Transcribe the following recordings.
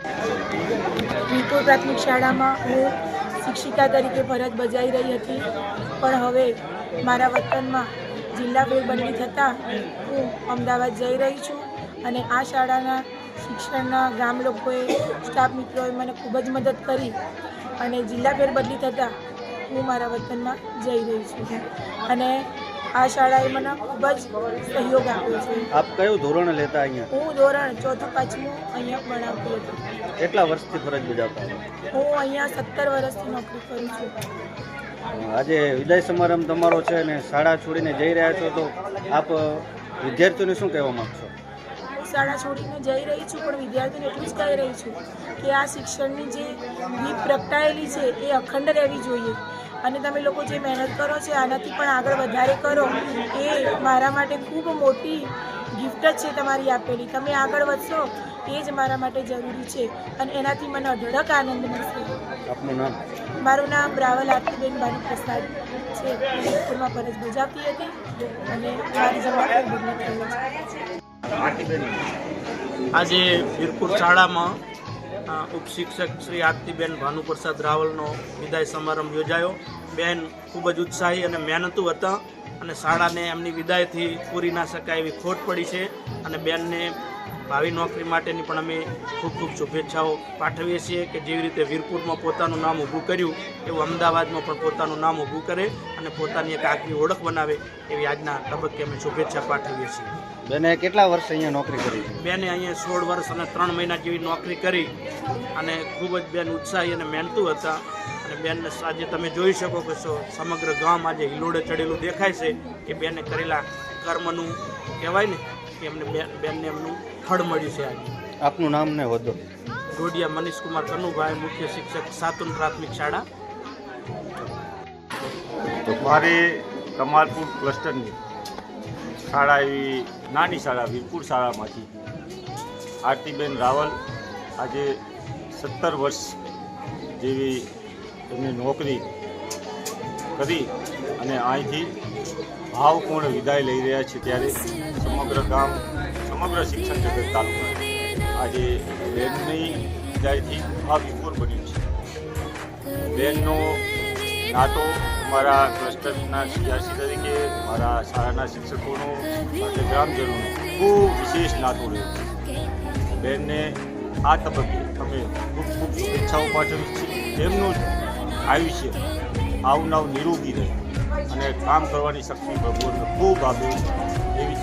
વીરપુર પ્રાથમિક શાળામાં હું શિક્ષિકા તરીકે ફરજ બજાવી રહી હતી. પણ હવે મારા વતનમાં જિલ્લા ફેરબદલી થતાં હું અમદાવાદ જઈ રહી છું અને આ શાળાના શિક્ષણના ગામ લોકોએ, સ્ટાફ મિત્રોએ મને ખૂબ જ મદદ કરી અને જિલ્લા ફેરબદલી થતાં હું મારા વતનમાં જઈ રહી છું. અને આ શાળાએ મને ખૂબ જ સહયોગ આપ્યો છે. આપ કયું ધોરણ લેતા અહીંયા? હું ધોરણ ચોથું પાંચમું અહીંયા ભણાવતી હતી. કેટલા વર્ષથી ફરજ બજાવતા હું અહીંયા સત્તર વર્ષથી નોકરી કરું છું. આજે વિદાય સમારંભ તમારો છે અને શાળા છોડીને જઈ રહ્યા છો તો આપ વિદ્યાર્થીઓને શું કહેવા માગશો? શાળા છોડીને જઈ રહી છું પણ વિદ્યાર્થીને એટલું જ કહી રહી છું કે આ શિક્ષણની જે દીપ પ્રગટાયેલી છે એ અખંડ રહેવી જોઈએ. અને તમે લોકો જે મહેનત કરો છો આનાથી પણ આગળ વધારે કરો એ મારા માટે ખૂબ મોટી ગિફ્ટ જ છે તમારી આપેલી. તમે આગળ વધશો એ જ મારા માટે જરૂરી છે. અને એનાથી મને અઢળક આનંદ મળશે. મારું નામ રાવલ આરતીબેન ભાનુ પ્રસાદ છે. સ્કૂલમાં ફરજ બજાવતી હતી અને મારી જવાબદારી છે. આજે વીરપુર શાળામાં ઉપશિક્ષક શ્રી આરતીબેન ભાનુપ્રસાદ રાવલનો વિદાય સમારંભ યોજાયો. બેન ખૂબ જ ઉત્સાહી અને મહેનતુ હતા. અને શાળાને એમની વિદાયથી પૂરી ના શકાય એવી ખોટ પડી છે. અને બેનને ભાવિ નોકરી માટેની પણ અમે ખૂબ ખૂબ શુભેચ્છાઓ પાઠવીએ છીએ કે જેવી રીતે વીરપુરમાં પોતાનું નામ ઊભું કર્યું એવું અમદાવાદમાં પણ પોતાનું નામ ઊભું કરે અને પોતાની એક આગવી ઓળખ બનાવે એવી આજના તબક્કે અમે શુભેચ્છા પાઠવીએ છીએ. બેને કેટલા વર્ષ અહીંયા નોકરી કરી? બેને અહીંયા સોળ વર્ષ અને ત્રણ મહિના જેવી નોકરી કરી અને ખૂબ જ બેન ઉત્સાહી અને મહેનતું હતા. અને બેનને આજે તમે જોઈ શકો કે સમગ્ર ગામ આજે હિલોડે ચડેલું દેખાય છે કે બેને કરેલા કર્મનું કહેવાય ને કે એમને બેન બેનને એમનું ફળ મળ્યું છે આજે. આપનું નામ ને હોદ્દો ઢોડિયા મનીષકુમાર કનુભાઈ મુખ્ય શિક્ષક સાતુન પ્રાથમિક શાળા. મારી કમાલપુર ક્લસ્ટરની શાળા એવી નાની શાળા વીરપુર શાળામાંથી આરતીબેન રાવલ આજે સત્તર વર્ષ જેવી એમની નોકરી કરી અને અહીંથી ભાવપૂર્ણ વિદાય લઈ રહ્યા છે ત્યારે સમગ્ર ગામ, સમગ્ર શિક્ષણ જગત તાલુકા આજે બેનની વિદાયથી ભાવવિભોર બન્યું છે. બેનનો નાતો મારા ક્લસ્ટરના સીઆરસી તરીકે મારા શાળાના શિક્ષકોનો અને ગ્રામજનોનો ખૂબ વિશેષ નાતો રહ્યો છે. બેનને આ તબક્કે અમે ખૂબ ખૂબ શુભેચ્છાઓ પાઠવીએ છીએ. તેમનું આયુષ્ય આવનાવ નિરોગી રહે. અને કામ કરવાની શક્તિ ભગવાનને ખૂબ આપે એવી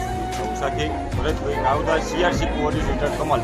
સાથે ભરતભાઈ નાવદાર સીઆરસી કોઓર્ડિનેટર કમલ.